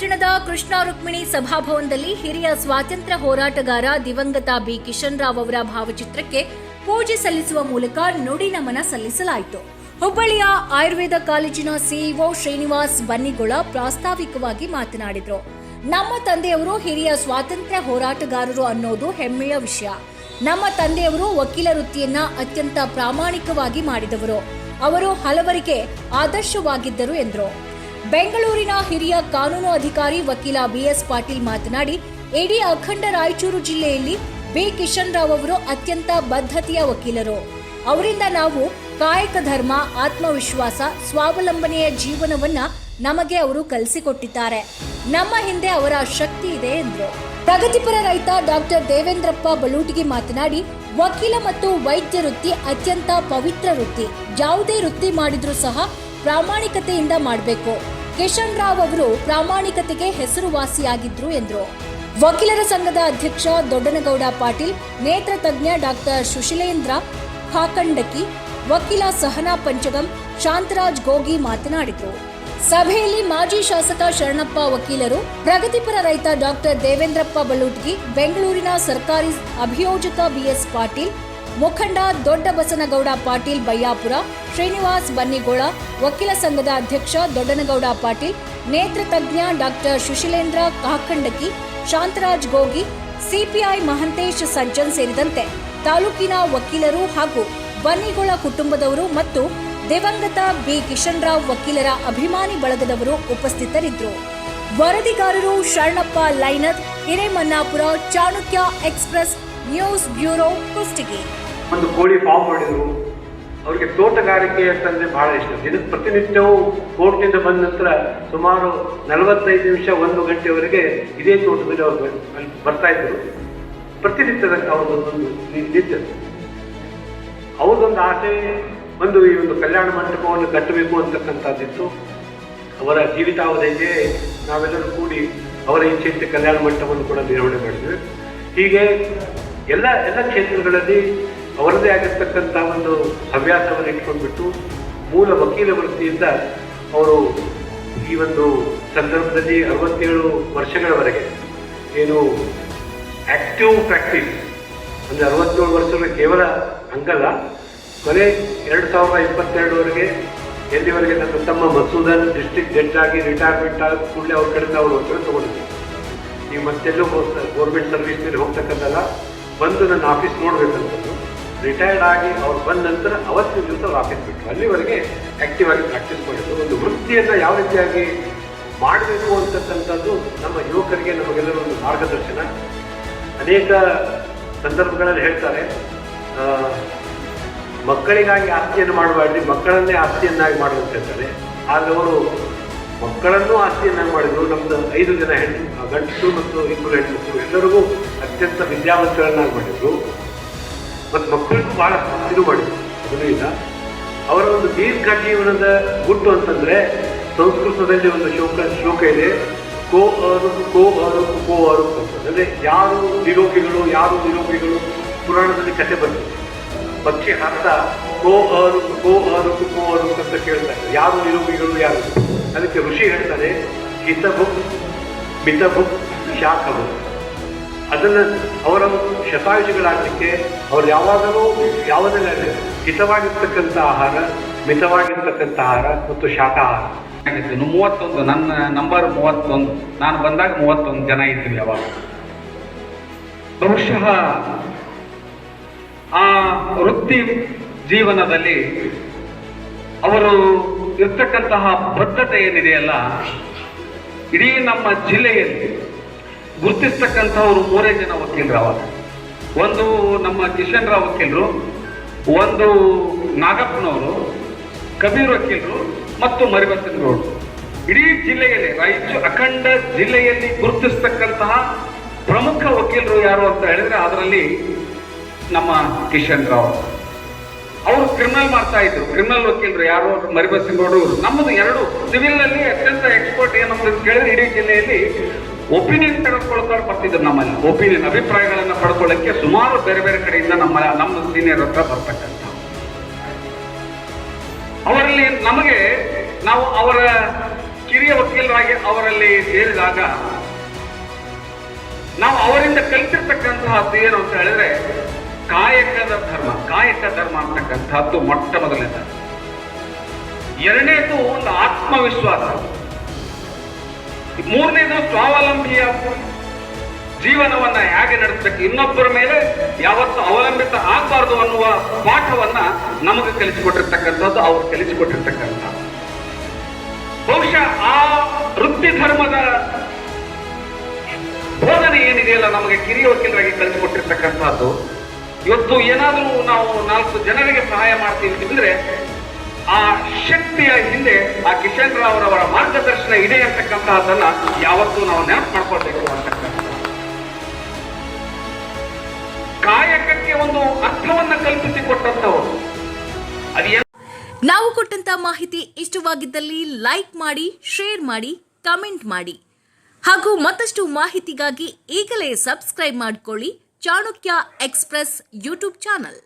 ಪಟ್ಟಣದ ಕೃಷ್ಣ ರುಕ್ಮಿಣಿ ಸಭಾಭವನದಲ್ಲಿ ಹಿರಿಯ ಸ್ವಾತಂತ್ರ್ಯ ಹೋರಾಟಗಾರ ದಿವಂಗತ ಬಿ. ಕಿಶನ್ ರಾವ್ ಅವರ ಭಾವಚಿತ್ರಕ್ಕೆ ಪೂಜೆ ಸಲ್ಲಿಸುವ ಮೂಲಕ ನುಡಿ ನಮನ ಸಲ್ಲಿಸಲಾಯಿತು. ಹುಬ್ಬಳ್ಳಿಯ ಆಯುರ್ವೇದ ಕಾಲೇಜಿನ ಸಿಇಒ ಶ್ರೀನಿವಾಸ್ ಬನ್ನಿಗೊಳ ಪ್ರಾಸ್ತಾವಿಕವಾಗಿ ಮಾತನಾಡಿದರು. ನಮ್ಮ ತಂದೆಯವರು ಹಿರಿಯ ಸ್ವಾತಂತ್ರ್ಯ ಹೋರಾಟಗಾರರು ಅನ್ನೋದು ಹೆಮ್ಮೆಯ ವಿಷಯ. ನಮ್ಮ ತಂದೆಯವರು ವಕೀಲ ವೃತ್ತಿಯನ್ನ ಅತ್ಯಂತ ಪ್ರಾಮಾಣಿಕವಾಗಿ ಮಾಡಿದವರು. ಅವರು ಹಲವರಿಗೆ ಆದರ್ಶವಾಗಿದ್ದರು ಎಂದರು. ಬೆಂಗಳೂರಿನ ಹಿರಿಯ ಕಾನೂನು ಅಧಿಕಾರಿ ವಕೀಲ ಬಿಎಸ್ ಪಾಟೀಲ್ ಮಾತನಾಡಿ, ಇಡೀ ಅಖಂಡ ರಾಯಚೂರು ಜಿಲ್ಲೆಯಲ್ಲಿ ಬಿ. ಕಿಶನ್ ರಾವ್ ಅವರು ಅತ್ಯಂತ ಬದ್ಧತೆಯ ವಕೀಲರು. ಅವರಿಂದ ನಾವು ಕಾಯಕ ಧರ್ಮ, ಆತ್ಮವಿಶ್ವಾಸ, ಸ್ವಾವಲಂಬನೆಯ ಜೀವನವನ್ನ ನಮಗೆ ಅವರು ಕಲಿಸಿಕೊಟ್ಟಿದ್ದಾರೆ. ನಮ್ಮ ಹಿಂದೆ ಅವರ ಶಕ್ತಿ ಇದೆ ಎಂದರು. ಪ್ರಗತಿಪರ ರೈತ ಡಾಕ್ಟರ್ ದೇವೇಂದ್ರಪ್ಪ ಬಲೂಟಿಗೆ ಮಾತನಾಡಿ, ವಕೀಲ ಮತ್ತು ವೈದ್ಯ ವೃತ್ತಿ ಅತ್ಯಂತ ಪವಿತ್ರ ವೃತ್ತಿ. ಯಾವುದೇ ವೃತ್ತಿ ಮಾಡಿದ್ರೂ ಸಹ ಪ್ರಾಮಾಣಿಕತೆಯಿಂದ ಮಾಡಬೇಕು. ಕಿಶನ್ ರಾವ್ ಅವರು ಪ್ರಾಮಾಣಿಕತೆಗೆ ಹೆಸರುವಾಸಿಯಾಗಿದ್ರು ಎಂದರು. ವಕೀಲರ ಸಂಘದ ಅಧ್ಯಕ್ಷ ದೊಡ್ಡನಗೌಡ ಪಾಟೀಲ್, ನೇತ್ರ ತಜ್ಞ ಡಾಕ್ಟರ್ ಸುಶೀಲೇಂದ್ರ ಖಾಕಂಡಕಿ ವಕೀಲ ಸಹನಾ ಪಂಚಗಂ ಶಾಂತರಾಜ್ ಗೋಗಿ ಮಾತನಾಡಿದರು. ಸಭೆಯಲ್ಲಿ ಮಾಜಿ ಶಾಸಕ ಶರಣಪ್ಪ ವಕೀಲರು, ಪ್ರಗತಿಪರ ರೈತ ಡಾಕ್ಟರ್ ದೇವೇಂದ್ರಪ್ಪ ಬಲೂಟ್ಗಿ ಬೆಂಗಳೂರಿನ ಸರ್ಕಾರಿ ಅಭಿಯೋಜಕ ಬಿಎಸ್ ಪಾಟೀಲ್ ಮುಖಂಡ ದೊಡ್ಡ ಬಸನಗೌಡ ಪಾಟೀಲ್ ಬಯ್ಯಾಪುರ ಶ್ರೀನಿವಾಸ್ ಬನ್ನಿಗೋಳ, ವಕೀಲ ಸಂಘದ ಅಧ್ಯಕ್ಷ ದೊಡ್ಡನಗೌಡ ಪಾಟೀಲ್, ನೇತ್ರ ತಜ್ಞ ಡಾಕ್ಟರ್ ಸುಶೀಲೇಂದ್ರ ಕಾಖಂಡಕಿ, ಶಾಂತರಾಜ್ ಗೋಗಿ, ಸಿಪಿಐ ಮಹಂತೇಶ್ ಸಜ್ಜನ್ ಸೇರಿದಂತೆ ತಾಲೂಕಿನ ವಕೀಲರು ಹಾಗೂ ಬನ್ನಿಗೋಳ ಕುಟುಂಬದವರು ಮತ್ತು ದಿವಂಗತ ಬಿ ಕಿಶನ್ ರಾವ್ ವಕೀಲರ ಅಭಿಮಾನಿ ಬಳಗದವರು ಉಪಸ್ಥಿತರಿದ್ದರು. ವರದಿಗಾರರು Sharanappa Lainar, Hiremannapura Chanakya express news bureau Kushtagi ಒಂದು ಕೋಳಿ ಫಾರ್ಮ್ ಮಾಡಿದ್ರು. ಅವರಿಗೆ ತೋಟಗಾರಿಕೆ ಅಂತಂದ್ರೆ ಬಹಳ ಇಷ್ಟ. ದಿನಕ್ಕೆ ಪ್ರತಿನಿತ್ಯವೂ ಕೋರ್ಟ್ನಿಂದ ಬಂದ ನಂತರ ಸುಮಾರು ನಲವತ್ತೈದು ನಿಮಿಷ ಒಂದು ಗಂಟೆವರೆಗೆ ಇದೇ ತೋಟದಲ್ಲಿ ಅವರು ಬರ್ತಾ ಇದ್ರು. ಪ್ರತಿನಿತ್ಯದ ಅವ್ರದ್ದೊಂದು ನಿ- ನಿತ್ಯ. ಅವ್ರದ್ದೊಂದು ಆಸೆ ಒಂದು ಈ ಒಂದು ಕಲ್ಯಾಣ ಮಂಟಪವನ್ನು ಕಟ್ಟಬೇಕು ಅಂತಕ್ಕಂಥದ್ದಿತ್ತು. ಅವರ ಜೀವಿತಾವಧಿಗೆ ನಾವೆಲ್ಲರೂ ಕೂಡಿ ಅವರ ಇಚ್ಛೆಯಂತೆ ಕಲ್ಯಾಣ ಮಂಟಪವನ್ನು ಕೂಡ ನಿರ್ವಹಣೆ ಮಾಡಿದ್ವಿ. ಹೀಗೆ ಎಲ್ಲ ಎಲ್ಲ ಕ್ಷೇತ್ರಗಳಲ್ಲಿ ಅವರದೇ ಆಗಿರ್ತಕ್ಕಂಥ ಒಂದು ಹವ್ಯಾಸವನ್ನು ಇಟ್ಕೊಂಡ್ಬಿಟ್ಟು ಮೂಲ ವಕೀಲ ವೃತ್ತಿಯಿಂದ ಅವರು ಈ ಒಂದು ಸಂದರ್ಭದಲ್ಲಿ ಅರವತ್ತೇಳು ವರ್ಷಗಳವರೆಗೆ ಏನು ಆಕ್ಟಿವ್ ಪ್ರಾಕ್ಟೀಸ್ ಅಂದರೆ ಅರವತ್ತೇಳು ವರ್ಷಗಳ ಕೇವಲ ಹಂಗಲ್ಲ ಕೊನೆ ಎರಡು ಸಾವಿರದ ಇಪ್ಪತ್ತೆರಡವರೆಗೆ ಎಲ್ಲಿವರೆಗೆ ನನ್ನ ತಮ್ಮ ಮಸೂದನ್ ಡಿಸ್ಟ್ರಿಕ್ಟ್ ಜಡ್ಜ್ ಆಗಿ ರಿಟೈರ್ಮೆಂಟ್ ಆದ ಕೂಡಲೇ ಅವ್ರ ಕಡೆಯಿಂದ ಅವರು ಒತ್ತಡ ತಗೊಂಡಿದ್ದೆ ನೀವು ಮತ್ತೆಲ್ಲೂ ಗೌರ್ಮೆಂಟ್ ಸರ್ವಿಸ್ನಲ್ಲಿ ಹೋಗ್ತಕ್ಕಂಥಲ್ಲ ಬಂದು ನನ್ನ ಆಫೀಸ್ ನೋಡ್ಬೇಕಂತದ್ದು. ರಿಟೈರ್ಡ್ ಆಗಿ ಅವ್ರು ಬಂದ ನಂತರ ಅವತ್ತಿನ ದಿವಸ ಆಫೀಸ್ ಬಿಟ್ಟರು ಅಲ್ಲಿವರೆಗೆ ಆಕ್ಟಿವ್ ಆಗಿ ಪ್ರಾಕ್ಟೀಸ್ ಮಾಡಿದ್ರು. ಒಂದು ವೃತ್ತಿಯನ್ನು ಯಾವ ರೀತಿಯಾಗಿ ಮಾಡಬೇಕು ಅಂತಕ್ಕಂಥದ್ದು ನಮ್ಮ ಯುವಕರಿಗೆ ನಮಗೆಲ್ಲರೂ ಒಂದು ಮಾರ್ಗದರ್ಶನ. ಅನೇಕ ಸಂದರ್ಭಗಳಲ್ಲಿ ಹೇಳ್ತಾರೆ ಮಕ್ಕಳಿಗಾಗಿ ಆಸ್ತಿಯನ್ನು ಮಾಡಬಾರ್ದು, ಮಕ್ಕಳನ್ನೇ ಆಸ್ತಿಯನ್ನಾಗಿ ಮಾಡುವಂತ ಹೇಳ್ತಾರೆ. ಆದರೆ ಅವರು ಮಕ್ಕಳನ್ನೂ ಆಸ್ತಿಯನ್ನಾಗಿ ಮಾಡಿದ್ರು. ನಮ್ಮದು ಐದು ಜನ ಹೆಣ್ಣು ಗಂಡಸು ಮತ್ತು ಇಬ್ಬರು ಹೆಣ್ಣು ಎಲ್ಲರಿಗೂ ಅತ್ಯಂತ ವಿದ್ಯಾವಂತರನ್ನಾಗಿ ಮಾಡಿದ್ರು. ಮತ್ತು ಮಕ್ಕಳಿಗೂ ಭಾಳ ಇದು ಮಾಡಿದ್ರು ಅದೂ ಇಲ್ಲ? ಅವರ ಒಂದು ದೀರ್ಘ ಜೀವನದ ಗುಟ್ಟು ಅಂತಂದರೆ ಸಂಸ್ಕೃತದಲ್ಲಿ ಒಂದು ಶ್ಲೋಕ ಶ್ಲೋಕ ಇದೆ. ಕೋ ಅರು ಕೋ ಅರು ಕೋ ಅರು ಅಂತ. ಅಂದರೆ ಯಾರು ನಿರೋಗಿಗಳು ಯಾರು ನಿರೋಗಿಗಳು ಪುರಾಣದಲ್ಲಿ ಕತೆ ಬಂದಿದೆ ಪಕ್ಷಿ ಹಾಕ್ತಾ ಕೋ ಅರು ಕೋ ಅರು ಕೋ ಅರು ಅಂತ ಕೇಳ್ತಾರೆ ಯಾರು ನಿರೋಗಿಗಳು, ಯಾರು ಅದಕ್ಕೆ ಋಷಿ ಹೇಳ್ತಾರೆ, ಹಿತಭುಕ್, ಮಿತಭುಕ್, ಶಾಖಭುಕ್. ಅದನ್ನು ಅವರ ಶತಾಯುಷಿಗಳಾಗಲಿಕ್ಕೆ ಅವರು ಯಾವಾಗಲೂ ಯಾವುದನ್ನ ಹಿತವಾಗಿರ್ತಕ್ಕಂಥ ಆಹಾರ, ಮಿತವಾಗಿರ್ತಕ್ಕಂಥ ಆಹಾರ ಮತ್ತು ಶಾಖಾಹಾರ ಆಗಿತ್ತು ಮೂವತ್ತೊಂದು, ನನ್ನ ನಂಬರ್ ಮೂವತ್ತೊಂದು, ನಾನು ಬಂದಾಗ ಮೂವತ್ತೊಂದು ಜನ ಇದ್ದೀವಿ ಯಾವಾಗ. ಬಹುಶಃ ಆ ವೃತ್ತಿ ಜೀವನದಲ್ಲಿ ಅವರು ಇರ್ತಕ್ಕಂತಹ ಬದ್ಧತೆ ಏನಿದೆಯಲ್ಲ, ಇಡೀ ನಮ್ಮ ಜಿಲ್ಲೆಯಲ್ಲಿ ಗುರುತಿಸ್ತಕ್ಕಂಥವ್ರು ಮೂರೇ ಜನ ವಕೀಲರು ಅವಾಗ. ಒಂದು ನಮ್ಮ ಕಿಶನ್ ರಾವ್ ವಕೀಲರು, ಒಂದು ನಾಗಪ್ಪನವರು, ಕಬೀರ್ ವಕೀಲರು ಮತ್ತು ಮರಿಬಸನಗೌಡರು ಇಡೀ ಜಿಲ್ಲೆಯಲ್ಲಿ, ರಾಯಚೂರು ಅಖಂಡ ಜಿಲ್ಲೆಯಲ್ಲಿ ಗುರುತಿಸ್ತಕ್ಕಂತಹ ಪ್ರಮುಖ ವಕೀಲರು ಯಾರು ಅಂತ ಹೇಳಿದ್ರೆ ಅದರಲ್ಲಿ ನಮ್ಮ ಕಿಶನ್ ರಾವ್. ಅವರು ಕ್ರಿಮಿನಲ್ ಮಾಡ್ತಾ ಇದ್ರು. ಕ್ರಿಮಿನಲ್ ವಕೀಲರು ಯಾರು ಅವರು ನಮ್ಮದು ಎರಡು ಸಿವಿಲ್ನಲ್ಲಿ ಅತ್ಯಂತ ಎಕ್ಸ್ಪರ್ಟ್ ಏನಂತ ಕೇಳಿದ್ರೆ ಇಡೀ ಜಿಲ್ಲೆಯಲ್ಲಿ ಒಪಿನಿಯನ್ ತೆಗೆದುಕೊಳ್ತಾರೆ ಬರ್ತಿದ್ರು ನಮ್ಮಲ್ಲಿ. ಒಪಿನಿಯನ್ ಅಭಿಪ್ರಾಯಗಳನ್ನ ಪಡ್ಕೊಳ್ಳಕ್ಕೆ ಸುಮಾರು ಬೇರೆ ಬೇರೆ ಕಡೆಯಿಂದ ನಮ್ಮ ನಮ್ಮ ಸೀನಿಯರ್ ಹತ್ರ ಬರ್ತಕ್ಕಂಥ ಅವರಲ್ಲಿ ನಮಗೆ, ನಾವು ಅವರ ಕಿರಿಯ ವಕೀಲರಾಗಿ ಅವರಲ್ಲಿ ಸೇರಿದಾಗ, ನಾವು ಅವರಿಂದ ಕಲಿತಿರ್ತಕ್ಕಂತಹದ್ದು ಏನು ಅಂತ ಹೇಳಿದ್ರೆ, ಕಾಯಕದ ಧರ್ಮ, ಕಾಯಕ ಧರ್ಮ ಅಂತಕ್ಕಂಥದ್ದು ಮೊಟ್ಟ ಮೊದಲನೇದು ಎರಡನೇದು ಒಂದು ಆತ್ಮವಿಶ್ವಾಸ. ಮೂರನೇದು ಸ್ವಾವಲಂಬಿಯ ಜೀವನವನ್ನ ಹೇಗೆ ನಡೆಸಬೇಕು? ಇನ್ನೊಬ್ಬರ ಮೇಲೆ ಯಾವತ್ತು ಅವಲಂಬಿತ ಆಗಬಾರ್ದು ಅನ್ನುವ ಪಾಠವನ್ನ ನಮಗೆ ಕಲಿಸಿಕೊಟ್ಟಿರ್ತಕ್ಕಂಥದ್ದು, ಅವರು ಕಲಿಸಿಕೊಟ್ಟಿರ್ತಕ್ಕಂಥ. ಬಹುಶಃ ಆ ವೃತ್ತಿ ಧರ್ಮದ ಬೋಧನೆ ಏನಿದೆಯಲ್ಲ ನಮಗೆ ಕಿರಿಯ ವಕೀಲರಾಗಿ ಕಲಿಸಿಕೊಟ್ಟಿರ್ತಕ್ಕಂಥದ್ದು. ಇವತ್ತು ಏನಾದರೂ ನಾವು ನಾಲ್ಕು ಜನರಿಗೆ ಸಹಾಯ ಮಾಡ್ತೀವಿ ಅಂದ್ರೆ ಆ ಶಕ್ತಿಯ ಹಿಂದೆ ಆ ಕಿಶನ್ ರಾವ್ ಅವರ ಮಾರ್ಗದರ್ಶನ ಇದೆ ಅಂತಕ್ಕಂತಹದ್ದನ್ನ ಯಾವತ್ತೂ ನಾವು ನೆನಪು ಮಾಡ್ಕೊಳ್ಬೇಕು ಅಂತಕ್ಕಂಥ ಕಾಯಕಕ್ಕೆ ಒಂದು ಅರ್ಥವನ್ನ ಕಲ್ಪಿಸಿಕೊಟ್ಟಂತವರು ಅದೇ ನಾವು ಕೊಟ್ಟಂತ ಮಾಹಿತಿ ಇಷ್ಟವಾಗಿದ್ದಲ್ಲಿ ಲೈಕ್ ಮಾಡಿ, ಶೇರ್ ಮಾಡಿ, ಕಮೆಂಟ್ ಮಾಡಿ. ಹಾಗೂ ಮತ್ತಷ್ಟು ಮಾಹಿತಿಗಾಗಿ ಈಗಲೇ ಸಬ್ಸ್ಕ್ರೈಬ್ ಮಾಡಿಕೊಳ್ಳಿ ಚಾಣಕ್ಯ ಎಕ್ಸ್ಪ್ರೆಸ್ ಯೂಟ್ಯೂಬ್ ಚಾನಲ್.